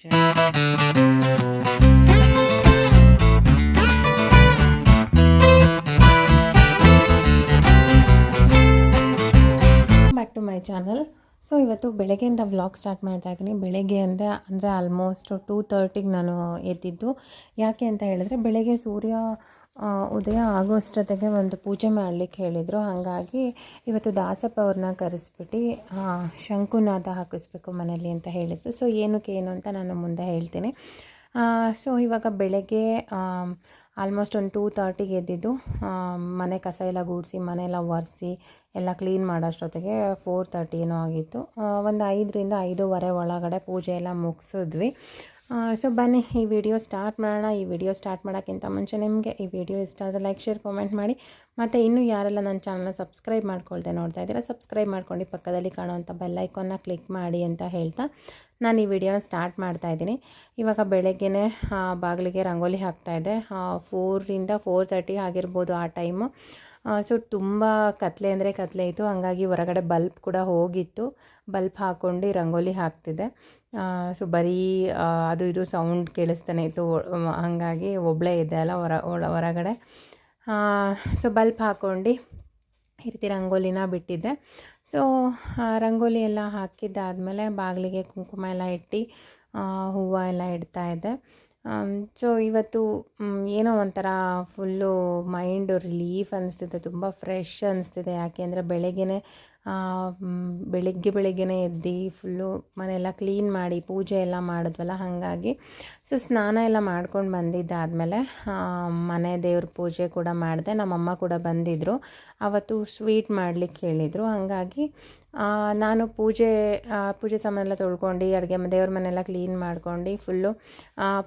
Back to my channel so ಇವತ್ತು ಬೆಳಗ್ಗೆಯಿಂದ vlog start ಮಾಡ್ತಾ ಇದ್ದೀನಿ. ಬೆಳಗ್ಗೆ ಅಂದರೆ ಅಂದರೆ ಆಲ್ಮೋಸ್ಟ್ ಟೂ ತರ್ಟಿಗೆ ನಾನು ಎದ್ದಿದ್ದು. ಯಾಕೆ ಅಂತ ಹೇಳಿದ್ರೆ, ಬೆಳಗ್ಗೆ ಸೂರ್ಯ ಉದಯ ಆಗೋಷ್ಟೊತ್ತಿಗೆ ಒಂದು ಪೂಜೆ ಮಾಡಲಿಕ್ಕೆ ಹೇಳಿದರು. ಹಾಗಾಗಿ ಇವತ್ತು ದಾಸಪ್ಪ ಅವ್ರನ್ನ ಕರೆಸ್ಬಿಟ್ಟು ಶಂಕುನಾದ ಹಾಕಿಸ್ಬೇಕು ಮನೇಲಿ ಅಂತ ಹೇಳಿದರು. ಸೊ ಏನಕ್ಕೆ ಏನು ಅಂತ ನಾನು ಮುಂದೆ ಹೇಳ್ತೀನಿ. ಸೊ ಇವಾಗ ಬೆಳಗ್ಗೆ ಆಲ್ಮೋಸ್ಟ್ ಒಂದು ಟೂ ತರ್ಟಿಗೆ ಎದ್ದಿದ್ದು ಮನೆ ಕಸ ಎಲ್ಲ ಗೂಡಿಸಿ ಮನೆಯೆಲ್ಲ ಒರೆಸಿ, ಎಲ್ಲ ಕ್ಲೀನ್ ಮಾಡೋಷ್ಟೊತ್ತಿಗೆ ಫೋರ್ ತರ್ಟಿ ಏನೋ ಆಗಿತ್ತು. ಒಂದು ಐದರಿಂದ ಐದೂವರೆ ಒಳಗಡೆ ಪೂಜೆ ಎಲ್ಲ ಮುಗಿಸಿದ್ವಿ. ಸೊ ಬನ್ನಿ, ಈ ವಿಡಿಯೋ ಸ್ಟಾರ್ಟ್ ಮಾಡೋಣ. ಈ ವಿಡಿಯೋ ಸ್ಟಾರ್ಟ್ ಮಾಡೋಕ್ಕಿಂತ ಮುಂಚೆ ನಿಮಗೆ ಈ ವಿಡಿಯೋ ಇಷ್ಟ ಆದರೆ ಲೈಕ್ ಶೇರ್ ಕಾಮೆಂಟ್ ಮಾಡಿ. ಮತ್ತು ಇನ್ನೂ ಯಾರೆಲ್ಲ ನನ್ನ ಚಾನಲ್ನ ಸಬ್ಸ್ಕ್ರೈಬ್ ಮಾಡ್ಕೊಳ್ದೆ ನೋಡ್ತಾ ಇದ್ದೀರಾ ಸಬ್ಸ್ಕ್ರೈಬ್ ಮಾಡ್ಕೊಂಡು ಪಕ್ಕದಲ್ಲಿ ಕಾಣುವಂಥ ಬೆಲ್ಲೈಕನ್ನ ಕ್ಲಿಕ್ ಮಾಡಿ ಅಂತ ಹೇಳ್ತಾ ನಾನು ಈ ವಿಡಿಯೋನ ಸ್ಟಾರ್ಟ್ ಮಾಡ್ತಾ ಇದ್ದೀನಿ. ಇವಾಗ ಬೆಳಗ್ಗೆನೇ ಬಾಗಿಲಿಗೆ ರಂಗೋಲಿ ಹಾಕ್ತಾಯಿದ್ದೆ ಫೋರಿಂದ ಫೋರ್ ತರ್ಟಿ ಆಗಿರ್ಬೋದು ಆ ಟೈಮು ಸೊ ತುಂಬ ಕತ್ಲೆ ಅಂದರೆ ಕತ್ಲೆ ಇತ್ತು. ಹಂಗಾಗಿ ಹೊರಗಡೆ ಬಲ್ಬ್ ಕೂಡ ಹೋಗಿತ್ತು. ಬಲ್ಬ್ ಹಾಕ್ಕೊಂಡು ರಂಗೋಲಿ ಹಾಕ್ತಿದ್ದೆ. ಸೊ ಬರೀ ಅದು ಇದು ಸೌಂಡ್ ಕೇಳಿಸ್ತಾನೆ ಇತ್ತು. ಹಾಗಾಗಿ ಒಬ್ಬಳೇ ಇದ್ದೆ ಅಲ್ಲ ಹೊರ ಹೊರಗಡೆ. ಸೊ ಬಲ್ಬ್ ಹಾಕ್ಕೊಂಡು ಈ ರೀತಿ ರಂಗೋಲಿನ ಬಿಟ್ಟಿದ್ದೆ. ಸೊ ರಂಗೋಲಿ ಎಲ್ಲ ಹಾಕಿದ್ದಾದಮೇಲೆ ಬಾಗಿಲಿಗೆ ಕುಂಕುಮ ಎಲ್ಲ ಇಟ್ಟು ಹೂವು ಎಲ್ಲ ಇಡ್ತಾ ಇದ್ದೆ. ಸೊ ಇವತ್ತು ಏನೋ ಒಂಥರ ಫುಲ್ಲು ಮೈಂಡು ರಿಲೀಫ್ ಅನಿಸ್ತಿದೆ, ತುಂಬ ಫ್ರೆಶ್ ಅನಿಸ್ತಿದೆ. ಯಾಕೆ ಅಂದರೆ ಬೆಳಗ್ಗೆನೇ ಬೆಳಗ್ಗೆ ಬೆಳಗ್ಗೆನೇ ಎದ್ದು ಫುಲ್ಲು ಮನೆಯೆಲ್ಲ ಕ್ಲೀನ್ ಮಾಡಿ ಪೂಜೆ ಎಲ್ಲ ಮಾಡಿದ್ವಲ್ಲ, ಹಾಗಾಗಿ. ಸೊ ಸ್ನಾನ ಎಲ್ಲ ಮಾಡ್ಕೊಂಡು ಬಂದಿದ್ದಾದಮೇಲೆ ಮನೆ ದೇವ್ರ ಪೂಜೆ ಕೂಡ ಮಾಡಿದೆ, ನಮ್ಮಮ್ಮ ಕೂಡ ಬಂದಿದ್ದರು ಅವತ್ತು ಸ್ವೀಟ್ ಮಾಡಲಿಕ್ಕೆ ಹೇಳಿದರು. ಹಾಗಾಗಿ ನಾನು ಪೂಜೆ ಪೂಜೆ ಸಾಮಾನೆಲ್ಲ ತೊಳ್ಕೊಂಡು ಅಡುಗೆ ದೇವ್ರ ಮನೆಯೆಲ್ಲ ಕ್ಲೀನ್ ಮಾಡ್ಕೊಂಡು ಫುಲ್ಲು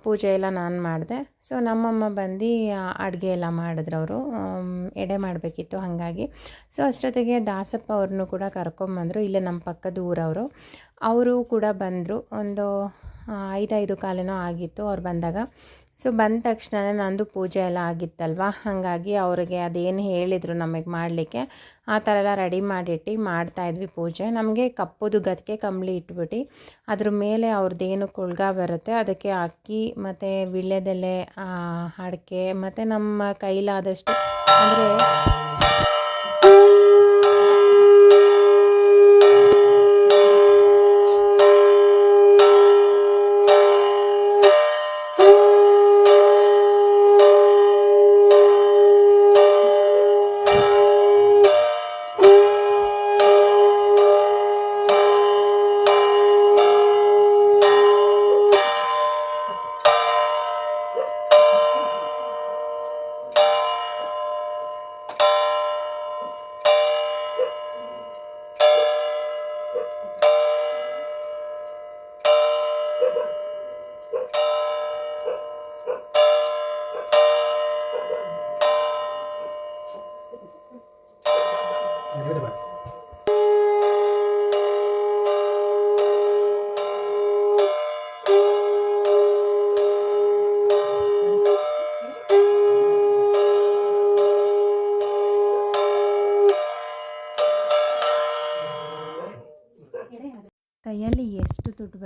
ಪೂಜೆ ಎಲ್ಲ ನಾನು ಮಾಡಿದೆ. ಸೊ ನಮ್ಮಮ್ಮ ಬಂದು ಅಡುಗೆ ಎಲ್ಲ ಮಾಡಿದ್ರು ಅವರು. ಎಡೆ ಮಾಡಬೇಕಿತ್ತು ಹಾಗಾಗಿ. ಸೊ ಅಷ್ಟೊತ್ತಿಗೆ ದಾಸಪ್ಪ ಅವ್ರನ್ನೂ ಕೂಡ ಕರ್ಕೊಂಬಂದರು ಇಲ್ಲೇ ನಮ್ಮ ಪಕ್ಕದ ಊರವರು. ಅವರು ಕೂಡ ಬಂದರು. ಒಂದು ಐದೈದು ಕಾಲೇನೋ ಆಗಿತ್ತು. ಅವ್ರು ಬಂದಾಗ ಸೊ ಬಂದ ತಕ್ಷಣ ನಂದು ಪೂಜೆ ಎಲ್ಲ ಆಗಿತ್ತಲ್ವ? ಹಾಗಾಗಿ ಅವ್ರಿಗೆ ಅದೇನು ಹೇಳಿದರು ನಮಗೆ ಮಾಡಲಿಕ್ಕೆ. ಆ ಥರ ಎಲ್ಲ ರೆಡಿ ಮಾಡಿಟ್ಟು ಮಾಡ್ತಾಯಿದ್ವಿ ಪೂಜೆ. ನಮಗೆ ಕಪ್ಪುದು ಗದಕ್ಕೆ ಕಂಬಳಿ ಇಟ್ಬಿಟ್ಟು ಅದ್ರ ಮೇಲೆ ಅವ್ರದ್ದೇನು ಕುಳ್ಗ ಬರುತ್ತೆ, ಅದಕ್ಕೆ ಅಕ್ಕಿ ಮತ್ತು ವಿಳ್ಯದೆಲೆ ಅಡಿಕೆ ಮತ್ತು ನಮ್ಮ ಕೈಲಾದಷ್ಟು, ಅಂದರೆ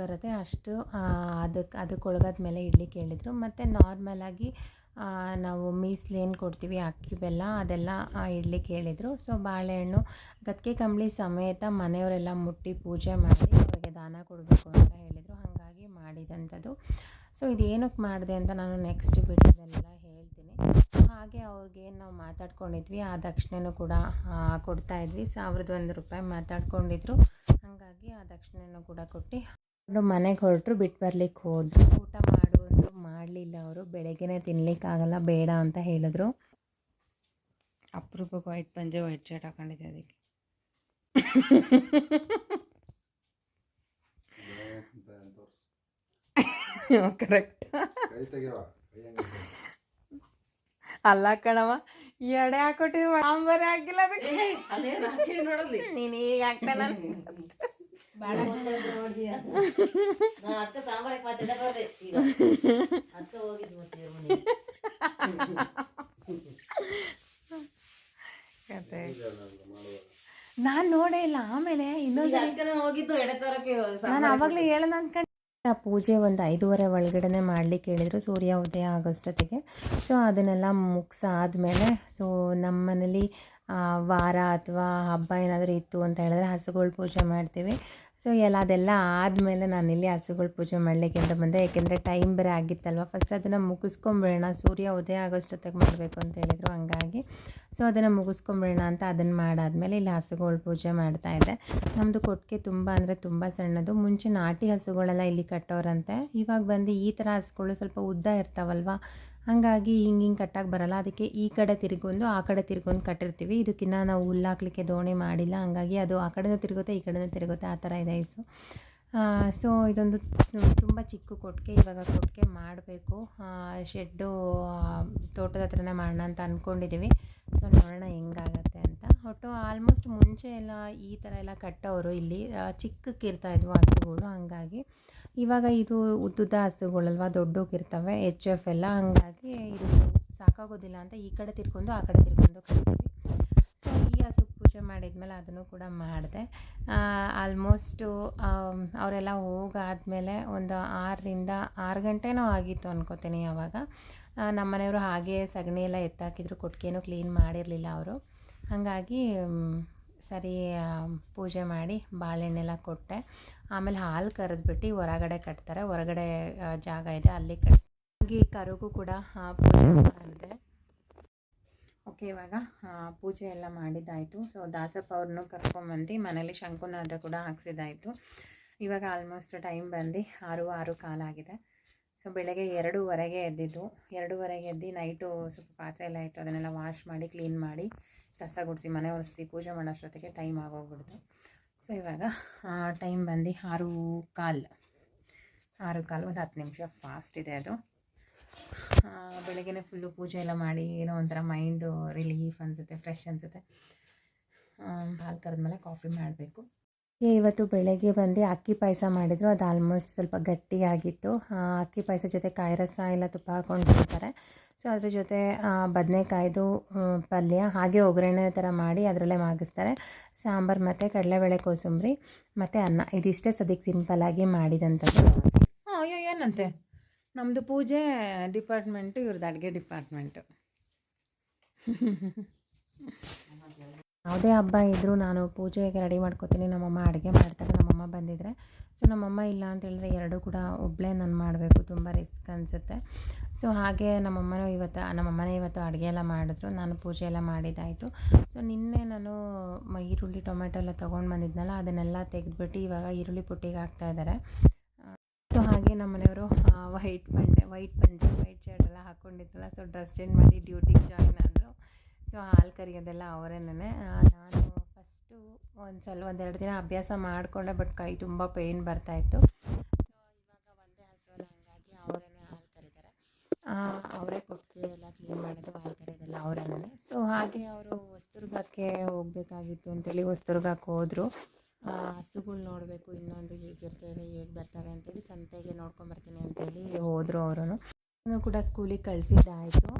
ಬರುತ್ತೆ ಅಷ್ಟು ಅದಕ್ಕೆ ಅದಕ್ಕೆ ಒಳಗಾದ್ಮೇಲೆ ಮೇಲೆ ಇಡ್ಲಿಕ್ಕೆ ಹೇಳಿದರು. ಮತ್ತು ನಾರ್ಮಲಾಗಿ ನಾವು ಮೀಸ್ಲೇನು ಕೊಡ್ತೀವಿ, ಅಕ್ಕಿ, ಬೆಲ್ಲ ಅದೆಲ್ಲ ಇಡ್ಲಿಕ್ಕೆ ಹೇಳಿದರು. ಸೊ ಬಾಳೆಹಣ್ಣು ಗದ್ಗೆ ಕಂಬಳಿ ಸಮೇತ ಮನೆಯವರೆಲ್ಲ ಮುಟ್ಟಿ ಪೂಜೆ ಮಾಡಿ ಅವರಿಗೆ ದಾನ ಕೊಡಬೇಕು ಅಂತ ಹೇಳಿದರು. ಹಾಗಾಗಿ ಮಾಡಿದಂಥದ್ದು. ಸೊ ಇದು ಏನಕ್ಕೆ ಮಾಡಿದೆ ಅಂತ ನಾನು ನೆಕ್ಸ್ಟ್ ವಿಡಿಯೋದಲ್ಲೆಲ್ಲ ಹೇಳ್ತೀನಿ. ಹಾಗೆ ಅವ್ರಿಗೆ ನಾವು ಮಾತಾಡ್ಕೊಂಡಿದ್ವಿ. ಆ ದಕ್ಷಿಣೆನೂ ಕೂಡ ಕೊಡ್ತಾಯಿದ್ವಿ ಸಾವಿರದ ಒಂದು ರೂಪಾಯಿ ಮಾತಾಡ್ಕೊಂಡಿದ್ರು. ಹಾಗಾಗಿ ಆ ದಕ್ಷಿಣೆನೂ ಕೂಡ ಕೊಟ್ಟು ಮನೆಗೆ ಹೊರಟರು ಬಿಟ್ಟು ಬರ್ಲಿಕ್ಕೆ ಹೋದರು. ಊಟ ಮಾಡು ಅಂದರು ಮಾಡಲಿಲ್ಲ ಅವರು. ಬೆಳಗ್ಗೆನೇ ತಿನ್ಲಿಕ್ಕಾಗಲ್ಲ ಬೇಡ ಅಂತ ಹೇಳಿದ್ರು. ಅಪರೂಪಕ್ಕೆ ವೈಟ್ ಪಂಜೆ ವೈಟ್ ಶರ್ಟ್ ಹಾಕೊಂಡಿದ್ದೆ ಅದಕ್ಕೆ. ಕರೆಕ್ಟ್. ಅಲ್ಲ ಕಣವ ಎಡೆ ಹಾಕೊಟ್ಟಿದ್ವಿ ಆಂಬರೆ ಹಾಕಿಲ್ಲ ಅದಕ್ಕೆ. ನೀನು ಈಗ ಹಾಕ್ತಾ ಕತೆ ನಾನು ನೋಡೇ ಇಲ್ಲ. ಆಮೇಲೆ ಇನ್ನೊಂದು ಹೋಗಿದ್ದು ಎಡೆ ತರಕ್ಕೆ ನಾನು ಅವಾಗ್ಲೇ ಹೇಳೋಣ ಅನ್ಕೊಂಡು. ಪೂಜೆ ಒಂದು ಐದೂವರೆ ಒಳಗಡೆನೆ ಮಾಡ್ಲಿಕ್ಕೆ ಹೇಳಿದ್ರು. ಸೂರ್ಯ ಉದಯ ಆಗೋಷ್ಟೊತ್ತಿಗೆ ಸೊ ಅದನ್ನೆಲ್ಲ ಮುಗಿಸಾದ್ಮೇಲೆ ಸೊ ನಮ್ಮ ಮನೇಲಿ ವಾರ ಅಥವಾ ಹಬ್ಬ ಏನಾದರೂ ಇತ್ತು ಅಂತ ಹೇಳಿದ್ರೆ ಹಸುಗಳು ಪೂಜೆ ಮಾಡ್ತೀವಿ. ಸೊ ಎಲ್ಲ ಅದೆಲ್ಲ ಆದಮೇಲೆ ನಾನು ಇಲ್ಲಿ ಹಸುಗಳು ಪೂಜೆ ಮಾಡಲಿಕ್ಕೆ ಅಂತ ಬಂದೆ. ಯಾಕೆಂದರೆ ಟೈಮ್ ಬೇರೆ ಆಗಿತ್ತಲ್ವ? ಫಸ್ಟ್ ಅದನ್ನು ಮುಗಿಸ್ಕೊಂಬಿಡೋಣ. ಸೂರ್ಯ ಉದಯ ಆಗೋಷ್ಟೊತ್ತಿಗೆ ಮಾಡಬೇಕು ಅಂತ ಹೇಳಿದರು. ಹಂಗಾಗಿ ಸೊ ಅದನ್ನು ಮುಗಿಸ್ಕೊಂಬಿಡೋಣ ಅಂತ ಅದನ್ನು ಮಾಡಾದಮೇಲೆ ಇಲ್ಲಿ ಹಸುಗಳು ಪೂಜೆ ಮಾಡ್ತಾ ಇದ್ದೆ. ನಮ್ಮದು ಕೊಟ್ಟಿಗೆ ತುಂಬ ಅಂದರೆ ತುಂಬ ಸಣ್ಣದು. ಮುಂಚೆ ನಾಟಿ ಹಸುಗಳೆಲ್ಲ ಇಲ್ಲಿ ಕಟ್ಟೋರಂತೆ. ಇವಾಗ ಬಂದು ಈ ಥರ ಹಸುಗಳು ಸ್ವಲ್ಪ ಉದ್ದ ಇರ್ತಾವಲ್ವ? ಹಾಗಾಗಿ ಹಿಂಗೆ ಹಿಂಗೆ ಕಟ್ಟಾಗಿ ಬರಲ್ಲ. ಅದಕ್ಕೆ ಈ ಕಡೆ ತಿರುಗೊಂದು, ಆ ಕಡೆ ತಿರ್ಗೊಂದು ಕಟ್ಟಿರ್ತೀವಿ. ಇದಕ್ಕಿನ್ನ ನಾವು ಹುಲ್ಲಾಕ್ಲಿಕ್ಕೆ ದೋಣಿ ಮಾಡಿಲ್ಲ. ಹಂಗಾಗಿ ಅದು ಆ ಕಡೆ ತಿರುಗುತ್ತೆ, ಈ ಕಡೆ ತಿರುಗುತ್ತೆ. ಆ ಥರ ಇದೆ ಐಸು. ಸೊ ಇದೊಂದು ತುಂಬ ಚಿಕ್ಕ ಕೊಟ್ಟಿಗೆ, ಇವಾಗ ಕೊಟ್ಟಿಗೆ ಮಾಡಬೇಕು. ಶೆಡ್ಡು ತೋಟದ ಹತ್ರನೇ ಮಾಡೋಣ ಅಂತ ಅಂದ್ಕೊಂಡಿದ್ದೀವಿ ಸೊ ನೋಡೋಣ ಹೆಂಗಾಗತ್ತೆ ಅಂತ. ಒಟ್ಟು ಆಲ್ಮೋಸ್ಟ್ ಮುಂಚೆ ಎಲ್ಲ ಈ ಥರ ಎಲ್ಲ ಕಟ್ಟೋರು ಇಲ್ಲಿ ಚಿಕ್ಕಕ್ಕೆ ಚಿಕ್ಕಕ್ಕಿರ್ತಾ ಇದ್ವು ಹಸುಗಳು ಹಂಗಾಗಿ. ಇವಾಗ ಇದು ಉದ್ದುದ್ದ ಹಸುಗಳಲ್ವ ದೊಡ್ಡಕ್ಕಿರ್ತವೆ ಎಚ್ ಎಫ್ ಎಲ್ಲ ಹಂಗಾಗಿ ಇದು ಸಾಕಾಗೋದಿಲ್ಲ ಅಂತ ಈ ಕಡೆ ತಿರ್ಕೊಂಡು ಆ ಕಡೆ ತಿರ್ಕೊಂಡು ಕಟ್ತೀವಿ. ಸೊ ಈ ಹಸು ಪೂಜೆ ಮಾಡಿದ್ಮೇಲೆ ಅದನ್ನು ಕೂಡ ಮಾಡಿದೆ. ಆಲ್ಮೋಸ್ಟು ಅವರೆಲ್ಲ ಹೋಗಾದ್ಮೇಲೆ ಒಂದು ಆರರಿಂದ ಆರು ಗಂಟೆನೋ ಆಗಿತ್ತು ಅನ್ಕೋತೀನಿ ಅವಾಗ. ನಮ್ಮ ಮನೆಯವರು ಹಾಗೆ ಸಗಣಿ ಎಲ್ಲ ಎತ್ತಾಕಿದ್ರು, ಕೊಟ್ಟಿಗೆನೂ ಕ್ಲೀನ್ ಮಾಡಿರಲಿಲ್ಲ ಅವರು. ಹಾಗಾಗಿ ಸರಿ ಪೂಜೆ ಮಾಡಿ ಬಾಳೆಹಣ್ಣೆಲ್ಲ ಕೊಟ್ಟೆ. ಆಮೇಲೆ ಹಾಲು ಕರೆದ್ಬಿಟ್ಟು ಹೊರಗಡೆ ಕಟ್ತಾರೆ. ಹೊರಗಡೆ ಜಾಗ ಇದೆ, ಅಲ್ಲಿ ಕಟ್ ಹಾಗೆ ಕರುಗೂ ಕೂಡ ಪೂಜೆ ಮಾಡಿದೆ. ಓಕೆ, ಇವಾಗ ಪೂಜೆ ಎಲ್ಲ ಮಾಡಿದ್ದಾಯಿತು. ಸೊ ದಾಸಪ್ಪ ಅವ್ರನ್ನೂ ಕರ್ಕೊಂಬಂದು ಮನೇಲಿ ಶಂಕುನಾದ ಕೂಡ ಹಾಕ್ಸಿದ್ದಾಯಿತು. ಇವಾಗ ಆಲ್ಮೋಸ್ಟ್ ಟೈಮ್ ಬಂದು ಆರು ಆರು ಕಾಲಾಗಿದೆ. ಬೆಳಗ್ಗೆ ಎರಡೂವರೆಗೆ ಎದ್ದಿದ್ದು, ಎರಡೂವರೆಗೆ ಎದ್ದು ನೈಟು ಸ್ವಲ್ಪ ಪಾತ್ರೆ ಎಲ್ಲ ಇತ್ತು, ಅದನ್ನೆಲ್ಲ ವಾಶ್ ಮಾಡಿ ಕ್ಲೀನ್ ಮಾಡಿ, ಕಸ ಗುಡಿಸಿ, ಮನೆ ಒರೆಸಿ, ಪೂಜೆ ಮಾಡೋಷ್ಟೊತ್ತಿಗೆ ಟೈಮ್ ಆಗೋಗ್ಬಿಡ್ತು. ಸೊ ಇವಾಗ ಟೈಮ್ ಬಂದು ಆರು ಕಾಲು ಆರು ಕಾಲು ಒಂದು ಹತ್ತು ನಿಮಿಷ ಫಾಸ್ಟ್ ಇದೆ ಅದು. ಬೆಳಗ್ಗೆ ಫುಲ್ಲು ಪೂಜೆ ಎಲ್ಲ ಮಾಡಿ, ಏನೋ ಒಂಥರ ಮೈಂಡು ರಿಲೀಫ್ ಅನಿಸುತ್ತೆ ಫ್ರೆಶ್ ಅನಿಸುತ್ತೆ. ಹಾಲು ಕರೆದ್ಮೇಲೆ ಕಾಫಿ ಮಾಡಬೇಕು. ಇವತ್ತು ಬೆಳಗ್ಗೆ ಬಂದು ಅಕ್ಕಿ ಪಾಯಸ ಮಾಡಿದರು. ಅದು ಆಲ್ಮೋಸ್ಟ್ ಸ್ವಲ್ಪ ಗಟ್ಟಿಯಾಗಿತ್ತು. ಅಕ್ಕಿ ಪಾಯಸ ಜೊತೆ ಕಾಯಿ ರಸ ಎಲ್ಲ ತುಪ್ಪ ಹಾಕ್ಕೊಂಡು ತಿಂತಾರೆ. ಸೊ ಅದ್ರ ಜೊತೆ ಬದನೆಕಾಯ್ದು ಪಲ್ಯ ಹಾಗೆ ಒಗ್ಗರಣೆ ಥರ ಮಾಡಿ ಅದರಲ್ಲೇ ಮಾಗಿಸ್ತಾರೆ. ಸಾಂಬಾರು ಮತ್ತು ಕಡಲೆಬೇಳೆ ಕೋಸಂಬರಿ ಮತ್ತು ಅನ್ನ. ಇದಿಷ್ಟೇ ಸದ್ಯಕ್ಕೆ ಸಿಂಪಲ್ಲಾಗಿ ಮಾಡಿದಂಥದ್ದು. ಹಾಂ ಅಯ್ಯೋ, ಏನಂತೆ? ನಮ್ಮದು ಪೂಜೆ ಡಿಪಾರ್ಟ್ಮೆಂಟು ಇವ್ರದ್ದು ಅಡುಗೆ ಡಿಪಾರ್ಟ್ಮೆಂಟು ಯಾವುದೇ ಹಬ್ಬ ಇದ್ದರೂ ನಾನು ಪೂಜೆಗೆ ರೆಡಿ ಮಾಡ್ಕೋತೀನಿ. ನಮ್ಮಮ್ಮ ಅಡುಗೆ ಮಾಡ್ತಾರೆ, ನಮ್ಮಮ್ಮ ಬಂದಿದ್ದರೆ ಸೊ ನಮ್ಮಮ್ಮ ಇಲ್ಲ ಅಂತ ಹೇಳಿದ್ರೆ ಎರಡೂ ಕೂಡ ಒಬ್ಬಳೇ ನಾನು ಮಾಡಬೇಕು. ತುಂಬ ರಿಸ್ಕ್ ಅನಿಸುತ್ತೆ. ಸೊ ಹಾಗೆ ನಮ್ಮಮ್ಮನೂ ಇವತ್ತು, ನಮ್ಮಮ್ಮನೇ ಇವತ್ತು ಅಡುಗೆ ಎಲ್ಲ ಮಾಡಿದ್ರು. ನಾನು ಪೂಜೆ ಎಲ್ಲ ಮಾಡಿದ್ದಾಯಿತು. ಸೊ ನಿನ್ನೆ ನಾನು ಈರುಳ್ಳಿ ಟೊಮೆಟೊ ಎಲ್ಲ ತೊಗೊಂಡು ಬಂದಿದ್ನಲ್ಲ, ಅದನ್ನೆಲ್ಲ ತೆಗೆದುಬಿಟ್ಟು ಇವಾಗ ಈರುಳ್ಳಿ ಪುಟ್ಟಿಗೆ ಹಾಕ್ತಾ ಇದ್ದಾರೆ. ಸೊ ಹಾಗೆ ನಮ್ಮ ಮನೆಯವರು ವೈಟ್ ಪಂಡೆ ವೈಟ್ ಪಂಚೆ ವೈಟ್ ಶರ್ಟ್ ಎಲ್ಲ ಹಾಕ್ಕೊಂಡಿದ್ರಲ್ಲ ಸೊ ಡ್ರೆಸ್ ಚೇಂಜ್ ಮಾಡಿ ಡ್ಯೂಟಿಗೆ ಜಾಯ್ನ್ ಆದರು. ಸೊ ಹಾಲು ಕರಿಯೋದೆಲ್ಲ ಅವರೇನೇ ನಾನು ಫಸ್ಟು ಒಂದು ಸಲ ಒಂದೆರಡು ದಿನ ಅಭ್ಯಾಸ ಮಾಡಿಕೊಂಡೆ ಬಟ್ ಕೈ ತುಂಬ ಪೇಯ್ನ್ ಬರ್ತಾಯಿತ್ತು ಸೊ ಇವಾಗ ಒಂದೇ ಹಸು ಹಾಗಾಗಿ ಅವರೇನೆ ಹಾಲು ಕರೀತಾರೆ. ಅವರೇ ಕೊಟ್ಟಿಗೆ ಎಲ್ಲ ಕ್ಲೀನ್ ಮಾಡೋದು ಹಾಲು ಕರೆಯೋದೆಲ್ಲ ಅವರೇನೇ ಸೊ ಹಾಗೆ ಅವರು ಹೊಸದುರ್ಗಕ್ಕೆ ಹೋಗಬೇಕಾಗಿತ್ತು ಅಂತೇಳಿ ಹೊಸದುರ್ಗಕ್ಕೆ ಹೋದರು. ಹಸುಗಳು ನೋಡಬೇಕು, ಇನ್ನೊಂದು ಹೇಗಿರ್ತವೆ, ಹೇಗೆ ಬರ್ತವೆ ಅಂತೇಳಿ ಸಂತೆಗೆ ನೋಡ್ಕೊಂಬರ್ತೀನಿ ಅಂತೇಳಿ ಹೋದರು ಅವರು ಕೂಡ ಸ್ಕೂಲಿಗೆ ಕಳಿಸಿದ್ದಾಯಿತು.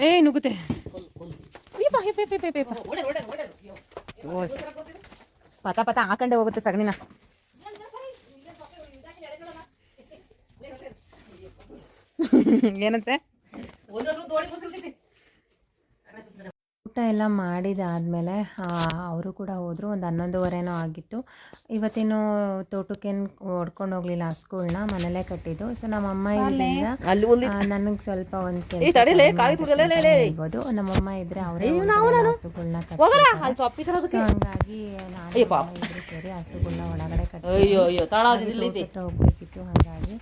ಏ ನುಗ್ಗುತ್ತೆ ಯಪ್ಪ, ಯಪ್ಪ, ಯಪ್ಪ, ಯಪ್ಪ, ಯಪ್ಪ. ಓಸ್. ಪತ ಪತ ಹಾಕಂಡೆ ಹೋಗುತ್ತೆ ಸಗಣಿನ ಏನಂತೆ ಊಟ ಎಲ್ಲ ಮಾಡಿದಾದಮೇಲೆ ಅವರು ಕೂಡ ಹೋದರು. ಒಂದು ಹನ್ನೊಂದುವರೆನೋ ಆಗಿತ್ತು. ಇವತ್ತೇನು ತೋಟಕ್ಕೇನು ಹೊಡ್ಕೊಂಡು ಹೋಗಲಿಲ್ಲ ಹಸ್ಗಳ್ನ ಮನೇಲೇ ಕಟ್ಟಿದ್ದು. ಸೊ ನಮ್ಮಮ್ಮ ಇದ್ರಿಂದ ಅಲ್ಲಿ ನನಗೆ ಸ್ವಲ್ಪ ಒಂದು ಹೇಳ್ಬೋದು. ನಮ್ಮಮ್ಮ ಇದ್ರೆ ಅವರೇ ಹಸುಗಳ್ನ ಕಟ್ಟಿ ಹಂಗಾಗಿ ನಾನು ಸೇರಿ ಹಸುಗಳ್ನ ಒಳಗಡೆ ಕಟ್ಟಿ ಹೋಗ್ಬೇಕಿತ್ತು. ಹಾಗಾಗಿ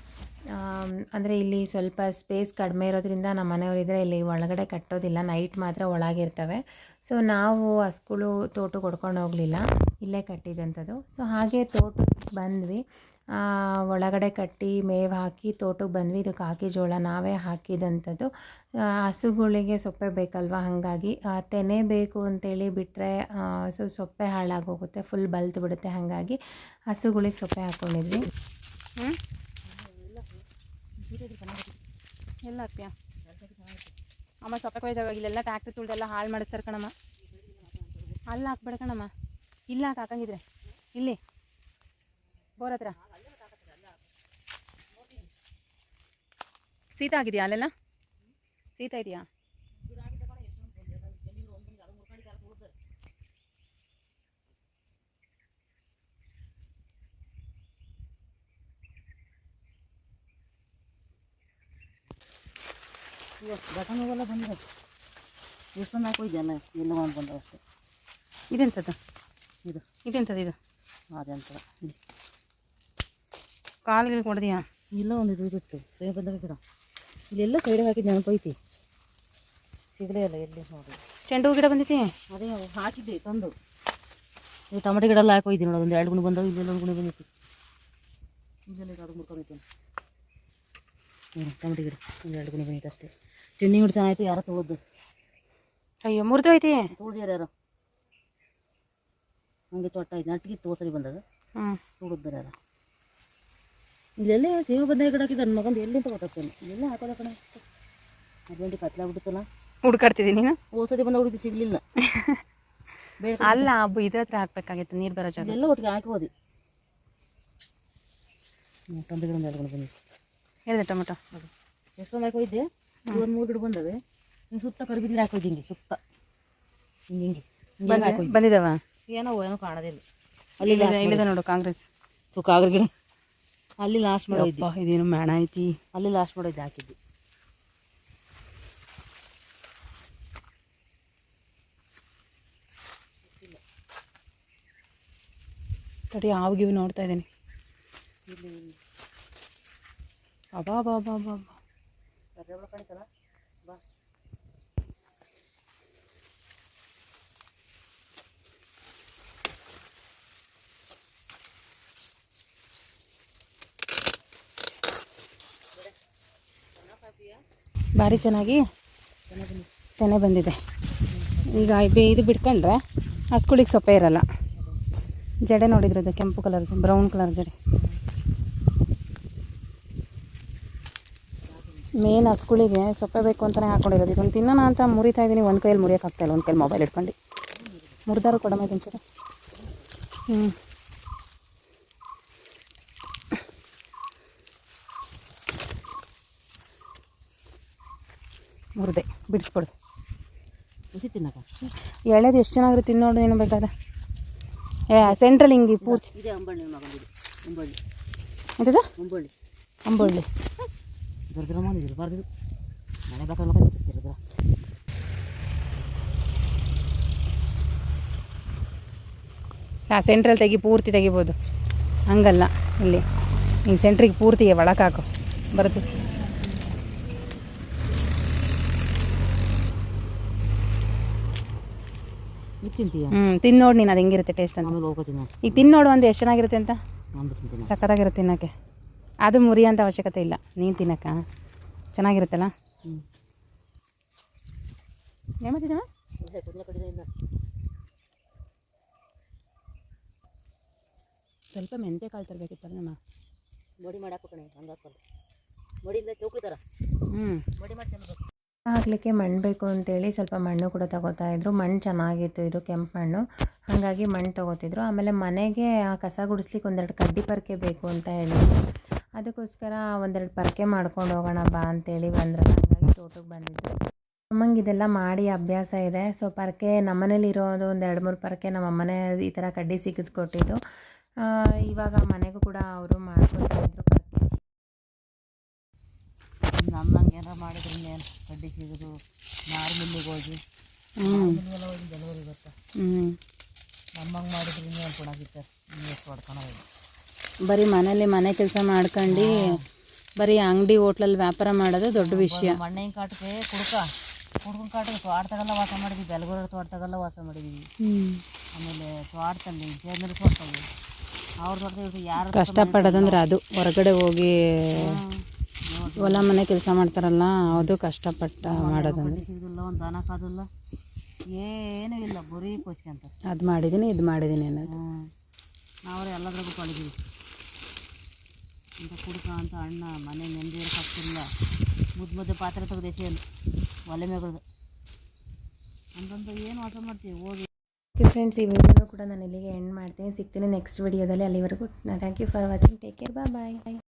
ಅಂದರೆ ಇಲ್ಲಿ ಸ್ವಲ್ಪ ಸ್ಪೇಸ್ ಕಡಿಮೆ ಇರೋದ್ರಿಂದ ನಮ್ಮ ಮನೆಯವರಿದ್ರೆ ಇಲ್ಲಿ ಒಳಗಡೆ ಕಟ್ಟೋದಿಲ್ಲ ನೈಟ್ ಮಾತ್ರ ಒಳಗಿರ್ತವೆ. ಸೊ ನಾವು ಹಸ್ಗಳು ತೋಟು ಕೊಡ್ಕೊಂಡು ಹೋಗಲಿಲ್ಲ, ಇಲ್ಲೇ ಕಟ್ಟಿದಂಥದ್ದು. ಸೊ ಹಾಗೆ ತೋಟಕ್ಕೆ ಬಂದ್ವಿ. ಒಳಗಡೆ ಕಟ್ಟಿ ಮೇವು ಹಾಕಿ ತೋಟಕ್ಕೆ ಬಂದ್ವಿ. ಇದಕ್ಕೆ ಹಾಕಿ ಜೋಳ ನಾವೇ ಹಾಕಿದಂಥದ್ದು. ಹಸುಗಳಿಗೆ ಸೊಪ್ಪೆ ಬೇಕಲ್ವ? ಹಾಗಾಗಿ ತೆನೆ ಬೇಕು ಅಂತೇಳಿ ಬಿಟ್ಟರೆ ಸೊ, ಸೊಪ್ಪೆ ಹಾಳಾಗೋಗುತ್ತೆ ಫುಲ್ ಬಲ್ತು ಬಿಡುತ್ತೆ. ಹಾಗಾಗಿ, ಹಸುಗಳಿಗೆ ಸೊಪ್ಪೆ ಹಾಕ್ಕೊಂಡಿದ್ವಿ ಎಲ್ಲ ಹಾಕ್ತೀಯ ಅಮ್ಮ ಸೊಪ್ಪೆ ಜಾಗ ಇಲ್ಲೆಲ್ಲ ಟ್ಯಾಕ್ಟ್ರಿ ತುಳ್ದೆಲ್ಲ ಹಾಳು ಮಾಡಿಸ್ತಾರೆ ಕಣಮ್ಮ. ಅಲ್ಲಿ ಹಾಕ್ಬೇಡ ಕಣಮ್ಮ. ಇಲ್ಲ ಹಾಕಿ ಹಾಕಂಗಿದ್ರೆ. ಇಲ್ಲಿ. ಬೋರ್ ಹತ್ರ. ಸೀತ ಆಗಿದೆಯಾ ಅಲ್ಲೆಲ್ಲ? ಸೀತ ಇದೆಯಾ? ಬಟನ್ ಹೋಗಲ್ಲ ಬಂದಿದೆ ಎಷ್ಟೊಂದು ಹಾಕೋಯ್ದಲ್ಲ ಎಲ್ಲ ಒಂದು ಬಂದವು ಅಷ್ಟೇ. ಇದೆಂಥದ್ದು? ಇದು. ಇದೆಂಥದ್ದು ಇದು? ಅದೆಂತ ಇಲ್ಲಿ. ಕಾಲುಗಳಿಗೆ ಕೊಡ್ದೀಯಾ? ಇಲ್ಲ ಒಂದು ಇದು ಇದಿತ್ತು. ಸೇವೆ ಬಂದಾಗ ಗಿಡ. ಇಲ್ಲೆಲ್ಲ ಸೈಡಿಗೆ ಹಾಕಿದ್ದು ನೆನಪೈತಿ ಸಿಗಲೇ ಇಲ್ಲ ಎಲ್ಲಿ ನೋಡಿ. ಚೆಂಡು ಹೂ ಗಿಡ ಬಂದೈತಿ? ಅದೇ ಹಾಕಿದ್ದೆ ತಂದು. ಈ ಟೊಮೆಟೊ ಗಿಡ ಎಲ್ಲ ಹಾಕೋಯ್ತೀನಿ ನೋಡಿ ಒಂದು ಎರಡು ಗುಣಿ ಬಂದವು ಇಲ್ಲೆಲ್ಲ ಒಂದು ಗುಣಿ ಬಂದಿತ್ತು. ಇಲ್ಲೆಲ್ಲ ಅದು ಮುರ್ಕೊಂಡೈತೆ ಹ್ಞೂ ಟೊಮೆಟೊ ಗಿಡ ಒಂದು ಎರಡು ಗುಣಿ ಬಂದಿತ್ತು ಅಷ್ಟೇ. ಚೆಂಡಿ ಗಿಡ ಐತೆ ಯಾರು ತೊಗೊಳ್ದು? ಅಯ್ಯೋ ಮುರಿದು ಐತಿ ತೊಳ್ದ್ಯಾರ ಯಾರೋ? ಹಂಗೆ ತೊಟ್ಟ ಐದು ನಟ್ಟಿಗೆ ತೋಸರಿ ಬಂದದ. ಹ್ಞೂ ತುಳಿದ್ರೆ ಯಾರ? ಇಲ್ಲೆಲ್ಲೇ ಸೇವೆ ಬಂದಾಗ ಗಿಡ ಹಾಕಿದ ನನ್ನ ಮಗಂದು ಎಲ್ಲಿಂದ ಗೊತ್ತಾಗ್ತಾನೆ ಇಲ್ಲೆಲ್ಲ ಹಾಕೋದ ಕಣ ಅದೇಂಟಿ ಕತ್ಲಾಗ್ಬಿಡುತ್ತಲ್ಲ ಹುಡ್ಕಾಡ್ತಿದ್ದೀನಿ ನೀನು? ಓಸದಿ ಬಂದ ಹುಡುಗಿ ಸಿಗಲಿಲ್ಲ. ಬೇರೆ ಅಲ್ಲ ಹಬ್ಬ ಇದ್ರ ಹತ್ರ ಹಾಕ್ಬೇಕಾಗಿತ್ತು ನೀರು ಬರೋ ಜಾಗ. ಎಲ್ಲ ಒಟ್ಟಿಗೆ ಹಾಕ್ಬೋದು ಟೊಮೆಟೊ ಎರಡು ಬಂದಿದೆ ಹೇಳಿದೆ ಟೊಮೆಟೊ. ಎಷ್ಟೊಂದು ಹಾಕಿ ಹೋಯ್ದೆ ಒಂದು ಮೂರು ಗಿಡ ಬಂದವೆ. ಹಿಂಗೆ ಸುತ್ತ ಕರಿಬಿ ಗಿಡ ಹಾಕೋದು ಹಿಂಗೆ ಸುತ್ತ. ಹಿಂಗೆ ಹಿಂಗೆ. ಬಂದಿದಾವ? ಏನೋ ಏನೋ ಕಾಣೋದಿಲ್ಲ. ಅಲ್ಲಿ ಇಲ್ಲಿದೆ ನೋಡು ಕಾಂಗ್ರೆಸ್. ಕಾಗದ ಗಿಡ ಅಲ್ಲಿ ಲಾಸ್ಟ್ ಮಾಡೋದು ಅಪ್ಪ ಇದೇನು ಮೇಣ ಐತಿ. ಅಲ್ಲಿ ಲಾಸ್ಟ್ ಮಾಡೋದು ಹಾಕಿದ್ದು. ತಡಿ ಗಿವು ನೋಡ್ತಾ ಇದ್ದೀನಿ. ಅಬಾ ಬಾ ಬಾ ಬಾ ಬಾ ಭಾರಿ ಚೆನ್ನಾಗಿ ತೆನೆ ಬಂದಿದೆ. ಈಗ ಇದು ಬಿಟ್ಕೊಂಡ್ರೆ ಹಸ್ಕುಳಿಗೆ ಸೊಪ್ಪೆ ಇರಲ್ಲ. ಜಡೆ ನೋಡಿದ್ರೆ ಅದು ಕೆಂಪು ಕಲರ್ ಬ್ರೌನ್ ಕಲರ್ ಜಡೆ? ಮೇನ್ ಹಸ್ಗುಳಿಗೆ ಸೊಪ್ಪೆ ಬೇಕು ಅಂತಲೇ ಹಾಕೊಂಡಿರೋದು. ಇದನ್ನು ತಿನ್ನೋಣ ಅಂತ ಮುರಿತಾ ಇದ್ದೀನಿ. ಒಂದು ಕೈಯಲ್ಲಿ ಮುರಿಯೋಕ್ಕಾಗ್ತಾಯಿಲ್ಲ ಒಂದು ಕೈಯಲ್ಲಿ ಮೊಬೈಲ್ ಇಟ್ಕೊಂಡು. ಮುರಿದಾರು ಕೊಡಮ್ಮ ಇದೊಂಚೂರು ಹ್ಞೂ ಮುರಿದೆ. ಬಿಡಿಸ್ಕೊಡು. ಬಿಸಿ ತಿನ್ನಕ ಎಳೆದು ಎಷ್ಟು ಚೆನ್ನಾಗಿರುತ್ತೆ ತಿಂದು ನೋಡಿ ಏನು ಬೇಕಾದ್ರೆ. ಏ ಸೆಂಟ್ರಲ್ ಹಿಂಗೆ ಪೂರ್ತಿ. ಇದೆ ಅಂಬಳ್ಳಿ ಮಗಂದಿದೆ. ಅಂಬಳ್ಳಿ. ಎಂತದ? ಅಂಬಳ್ಳಿ. ಅಂಬೊಳ್ಳಿ. ದರ್ದ್ರ ಮಾಡಿದ್ರು ಬರ್ದಿರು ಮನೆ ಆ ಸೆಂಟ್ರಲ್ ತೆಗಿ ಪೂರ್ತಿ ತೆಗಿಬೋದು. ಹಂಗಲ್ಲ ಇಲ್ಲಿ. ಹಿಂಗೆ ಸೆಂಟ್ರಿಗೆ ಪೂರ್ತಿ ಒಳಕಾಕು ಹಾಕು. ಬರುತ್ತೆ ಹ್ಞೂ ತಿಂದು ನೋಡಿ ನೀನು ಅದು ಹೆಂಗಿರುತ್ತೆ ಟೇಸ್ಟ್ ಅಂತ. ಈಗ ತಿನ್ನೋಡು ನೋಡು ಒಂದು ಎಷ್ಟು ಚೆನ್ನಾಗಿರುತ್ತೆ ಅಂತ? ಸಖತ್ತಾಗಿರುತ್ತೆ ತಿನ್ನೋಕ್ಕೆ ಅದು ಮುರಿಯೋಂಥ ಅವಶ್ಯಕತೆ ಇಲ್ಲ. ನೀನು ತಿನ್ನಕ್ಕ. ಚೆನ್ನಾಗಿರುತ್ತಲ್ಲ? ಹ್ಞೂ ಏನು ಸ್ವಲ್ಪ ಮೆಂತೆ ಕಾಳು ತರಬೇಕಿತ್ತಲ್ಲ ನಮ್ಮ ಮಡಿ ಕಣೆ ಹಂಗೆ ಹಾಕೊಂಡು ಮಡಿಯಿಂದ ಚೌಕಿ ಥರ ಹ್ಞೂ ಮಡಿ ಮಾಡಿ ತಿನ್ನಬೇಕು ಹಾಕ್ಲಿಕ್ಕೆ ಮಣ್ಣು ಬೇಕು ಅಂತೇಳಿ ಸ್ವಲ್ಪ ಮಣ್ಣು ಕೂಡ ತಗೋತಾ ಇದ್ರು. ಮಣ್ಣು ಚೆನ್ನಾಗಿತ್ತು ಇದು ಕೆಂಪು ಮಣ್ಣು. ಹಾಗಾಗಿ ಮಣ್ಣು ತಗೋತಿದ್ರು. ಆಮೇಲೆ ಮನೆಗೆ ಆ ಕಸ ಗುಡಿಸ್ಲಿಕ್ಕೆ ಒಂದೆರಡು ಕಡ್ಡಿ ಪರಕೆ ಬೇಕು ಅಂತ ಹೇಳಿದ್ರು. ಅದಕ್ಕೋಸ್ಕರ ಒಂದೆರಡು ಪರಕೆ ಮಾಡ್ಕೊಂಡು ಹೋಗೋಣ ಬಾ ಅಂತೇಳಿ ಬಂದ್ರೆ. ಹಾಗಾಗಿ ತೋಟಕ್ಕೆ ಬಂದಿದ್ದು. ಅಮ್ಮಂಗೆ ಇದೆಲ್ಲ ಮಾಡಿ ಅಭ್ಯಾಸ ಇದೆ. ಸೊ ಪರಕೆ ನಮ್ಮನೇಲಿ ಇರೋದು ಒಂದು ಎರಡು ಮೂರು ಪರಕೆ ನಮ್ಮ ಅಮ್ಮನೇ ಈ ಥರ ಕಡ್ಡಿ ಸಿಕ್ಕಿಸ್ಕೊಟ್ಟಿದ್ದು. ಇವಾಗ ಮನೆಗೂ ಕೂಡ ಅವರು ಮಾಡ್ಕೊಳ್ತಾ ಇದ್ರು ಪರಕೆ ನಮ್ಮಂಗೆ ಏನಾರು ಮಾಡಿದ್ರು ಏನು ಕಡ್ಡಿ ಸಿಗೋದು ನಾರು ಮಿಲ್ಲಿಗೆ ಹೋಗಿ. ಹೋಗಿ ಡೆಲಿವರಿ ಹ್ಞೂ ನಮ್ಮಂಗೆ ಮಾಡಿದ್ರು ಇನ್ನೇನು ಕೊಡೋದಿತ್ತು ಇನ್ನೆಷ್ಟು ಬರೀ ಮನೇಲಿ ಮನೆ ಕೆಲಸ ಮಾಡ್ಕೊಂಡು ಬರೀ ಅಂಗಡಿ ಹೋಟ್ಲಲ್ಲಿ ವ್ಯಾಪಾರ ಮಾಡೋದು ದೊಡ್ಡ ವಿಷಯ. ಮಣ್ಣಿನ ಕಾಟಕ್ಕೆ ಕುಡ್ಕ. ಕುಡ್ಕನ ಕಾಟಕ್ಕೆ ತೋಟದಾಗೆಲ್ಲ ವಾಸ ಮಾಡಿದ್ವಿ. ಬೆಲಗೂರ ತೋಟದಾಗೆಲ್ಲ ವಾಸ ಮಾಡಿದ್ವಿ. ಆಮೇಲೆ ತೋಟದಲ್ಲಿ ಜೇಂದ್ರ ತೋಟದಲ್ಲಿ. ಅವ್ರ ತೋಟದಲ್ಲಿ ಯಾರು ಕಷ್ಟಪಡೋದಂದ್ರೆ ಅದು. ಹೊರಗಡೆ ಹೋಗಿ ಹೊಲ ಮನೆ ಕೆಲಸ ಮಾಡ್ತಾರಲ್ಲ ಅದು ಕಷ್ಟಪಟ್ಟ ಮಾಡೋದಂದ್ರೆ ಸಿಗಲ್ಲ ಒಂದು ದನ ಕಾದಿಲ್ಲ. ಏನೂ ಇಲ್ಲ ಬರೀ ಕೊಚ್ಕೊಂತ ಅದು ಮಾಡಿದ್ದೀನಿ ಇದು ಮಾಡಿದ್ದೀನಿ ಅನ್ನೋದು. ನಾವು ಎಲ್ಲದ್ರಾಗೂ ತೊಳೆದೀವಿ. ಅಂತ ಕುಡ್ಕ ಅಂತ ಅಣ್ಣ ಮನೆ ನೆಮ್ಮದಿ ಇರೋಕೆ ಆಗ್ತಿರಲಿಲ್ಲ ಮುದ್ದು ಮುದ್ದೆ ಪಾತ್ರೆ ತೆಗೆದು ಎಸೆಯಲು ಒಲೆ ಮೇಗದು ಅಂತಂತ ಏನು ಆಟ ಮಾಡ್ತೀವಿ ಹೋಗಿ. ಓಕೆ ಫ್ರೆಂಡ್ಸ್ ಈ ವಿಡಿಯೋನು ಕೂಡ ನಾನು ಇಲ್ಲಿಗೆ ಎಂಡ್ ಮಾಡ್ತೀನಿ. ಸಿಗ್ತೀನಿ ನೆಕ್ಸ್ಟ್ ವಿಡಿಯೋದಲ್ಲಿ ಅಲ್ಲಿವರೆಗೂ. Thank you for watching take care bye bye